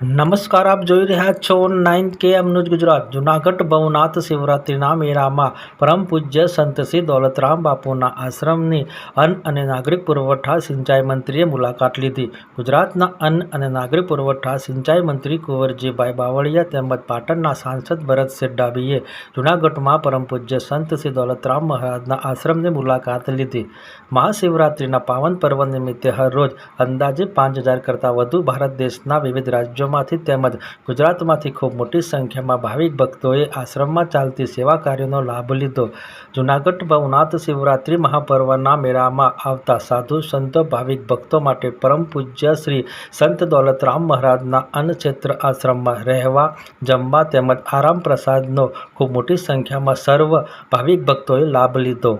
નમસ્કાર, આપ જોઈ રહ્યા છો નાઇન કે એમ ન્યૂઝ ગુજરાત. જુનાગઢ ભવનાથ શિવરાત્રિના મેળામાં પરમ પૂજ્ય સંત શ્રી દોલતરામ બાપુના આશ્રમની અન્ન અને નાગરિક પુરવઠા સિંચાઈ મંત્રીએ મુલાકાત લીધી. ગુજરાતના અન્ન અને નાગરિક પુરવઠા સિંચાઈ મંત્રી કુંવરજીભાઈ બાવળિયા તેમજ પાટણના સાંસદ ભરત ડાભીએ જુનાગઢમાં પરમ પૂજ્ય સંત શ્રી દોલતરામ મહારાજના આશ્રમની મુલાકાત લીધી. મહાશિવરાત્રિના પાવન પર્વ નિમિત્તે હરરોજ અંદાજે પાંચ હજાર કરતાં વધુ ભારત દેશના વિવિધ રાજ્યોમાંથી તેમજ ગુજરાતમાંથી ખૂબ મોટી સંખ્યામાં ભાવિક ભક્તોએ આશ્રમમાં ચાલતી સેવા કાર્યનો લાભ લીધો. જુનાગઢ ભવનાથ શિવરાત્રિ મહાપર્વના મેળામાં આવતા સાધુ સંતો ભાવિક ભક્તો માટે પરમ પૂજ્ય શ્રી સંત દોલતરામ મહારાજના અન્નક્ષેત્ર આશ્રમમાં રહેવા, જમવા તેમજ આરામ પ્રસાદનો ખૂબ મોટી સંખ્યામાં સર્વ ભાવિક ભક્તોએ લાભ લીધો.